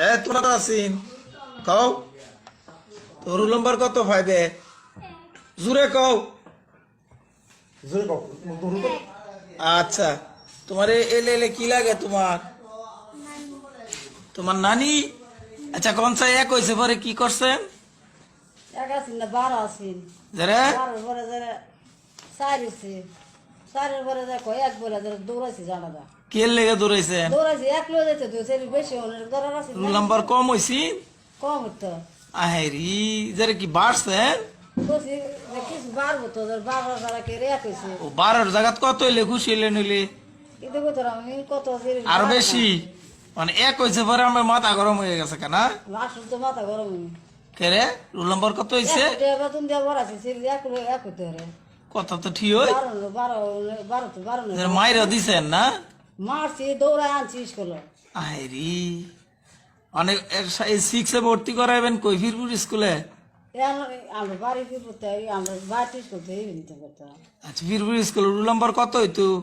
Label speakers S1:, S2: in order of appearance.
S1: এ তোরা তো আছিন কও তোর রোল নম্বর কত ফাইবে জুড়ে কও।
S2: জোরে কও
S1: আচ্ছা তোমার এলে এলে কি লাগে তোমার? তোমার নানি? আচ্ছা কোন সা এক হয়েছে পরে কি করছেন
S3: এক আছেন না বারো আছেন।
S1: যারা?
S3: বারোর পরে যারা চার চারের পরে কয় এক বলে দৌড়াইছে জানা যা
S1: কে লেগে দৌড়াইছেন
S3: দৌড়াইছে এক লোক যাইতে দুই চারি বেশি অনেক দৌড়ার আছে
S1: রোল নাম্বার কম হয়েছি
S3: কম হতো
S1: আহেরি যারা কি
S3: যে কিছু বাড়বো তো বারো সারা কে রেক হয়েছে
S1: ও বারোর জায়গাত কত হইলে খুশি হইলে নইলে?
S3: কিন্তু কত আমি কত
S1: আরও বেশি? মানে এক হয়েছে পরে আমার মাথা গরম হয়ে গেছে কেনা?
S3: আসল তো মাথা গরম
S1: কে রে? রোল নম্বর কত হয়েছে
S3: বেতন দিয়ে বড়াছে সে এক এক হতে
S1: কত তো ঠিক
S3: না।
S1: মাইরা দিছেন না?
S3: মারছি দৌড়ায় আনছি স্কুলে
S1: আহেরি অনেক সিক্সে ভর্তি করাইবেন কৈফিরপুর স্কুলে আচ্ছা স্কুল রোল নম্বর কত হইতো?